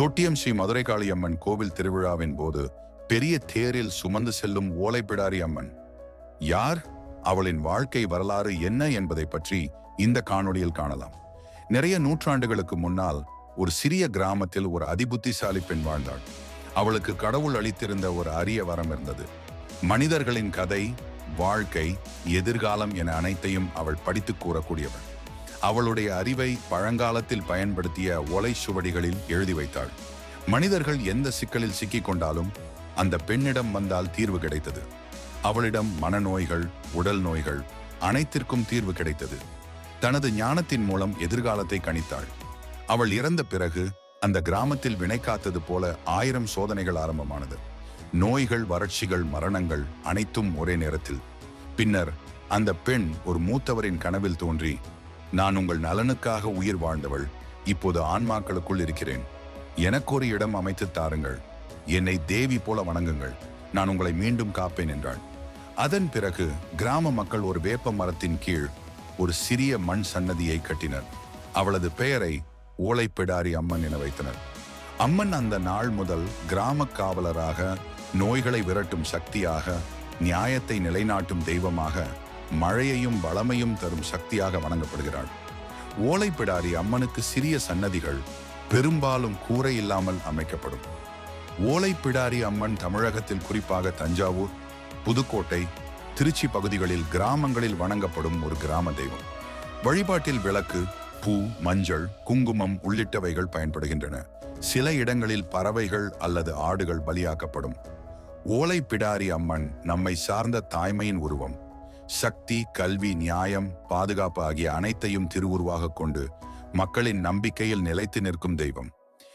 தொட்டியம் ஸ்ரீ மதுரை காளியம்மன் கோவில் திருவிழாவின் போது பெரிய தேரில் சுமந்து செல்லும் ஓலைப்பிடாரி அம்மன். யார்? அவளின் வாழ்க்கை வரலாறு என்ன என்பதை பற்றி இந்த காணொளியில் காணலாம். நிறைய நூற்றாண்டுகளுக்கு முன்னால் ஒரு சிறிய கிராமத்தில் ஒரு அதிபுத்திசாலி பெண் வாழ்ந்தாள். அவளுக்கு கடவுள் அளித்திருந்த ஒரு அரிய வரம் இருந்தது. மனிதர்களின் கதை வாழ்க்கை எதிர்காலம் என அனைத்தையும் அவள் படித்துக் கூறக்கூடியவள். அவளுடைய அறிவை பழங்காலத்தில் பயன்படுத்திய ஒலை சுவடிகளில் எழுதி வைத்தாள். மனிதர்கள் எந்த சிக்கலில் சிக்கிக் கொண்டாலும் அந்த பெண்ணிடம் வந்தால் தீர்வு கிடைத்தது. அவளிடம் மனநோய்கள் உடல் நோய்கள் அனைத்திற்கும் தீர்வு கிடைத்தது. தனது ஞானத்தின் மூலம் எதிர்காலத்தை கணித்தாள். அவள் இறந்த பிறகு அந்த கிராமத்தில் வினை காத்தது போல ஆயிரம் சோதனைகள் ஆரம்பமானது. நோய்கள் வறட்சிகள் மரணங்கள் அனைத்தும் ஒரே நேரத்தில். பின்னர் அந்த பெண் ஒரு மூத்தவரின் கனவில் தோன்றி நான் உங்கள் நலனுக்காக உயிர் வாழ்ந்தவள். இப்போது ஆன்மாக்களுக்குள் இருக்கிறேன். எனக்கு ஒரு இடம் அமைத்து தாருங்கள். என்னை தேவி போல வணங்குங்கள். நான் உங்களை மீண்டும் காப்பேன் என்றாள். அதன் பிறகு கிராம மக்கள் ஒரு வேப்ப மரத்தின் கீழ் ஒரு சிறிய மண் சன்னதியை கட்டினர். அவளது பெயரை ஓலைப்பிடாரி அம்மன் என வைத்தனர். அம்மன் அந்த நாள் முதல் கிராம காவலராக நோய்களை விரட்டும் சக்தியாக நியாயத்தை நிலைநாட்டும் தெய்வமாக மழையையும் வளமையும் தரும் சக்தியாக வணங்கப்படுகிறாள். ஓலைப்பிடாரி அம்மனுக்கு சிறிய சன்னதிகள் பெரும்பாலும் கூரை இல்லாமல் அமைக்கப்படும். ஓலைப்பிடாரி அம்மன் தமிழகத்தில் குறிப்பாக தஞ்சாவூர் புதுக்கோட்டை திருச்சி பகுதிகளில் கிராமங்களில் வணங்கப்படும் ஒரு கிராம தெய்வம். வழிபாட்டில் விளக்கு பூ மஞ்சள் குங்குமம் உள்ளிட்டவைகள் பயன்படுகின்றன. சில இடங்களில் பறவைகள் அல்லது ஆடுகள் பலியாக்கப்படும். ஓலைப்பிடாரி அம்மன் நம்மை சார்ந்த தாய்மையின் உருவம். சக்தி கல்வி நியாயம் பாதுகாப்பு ஆகிய அனைத்தையும் திருவுருவாக கொண்டு மக்களின் நம்பிக்கையில் நிலைத்து நிற்கும் தெய்வம்.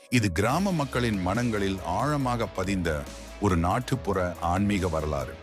இது கிராம மக்களின் மனங்களில் ஆழமாக பதிந்த ஒரு நாட்டுப்புற ஆன்மீக வரலாறு.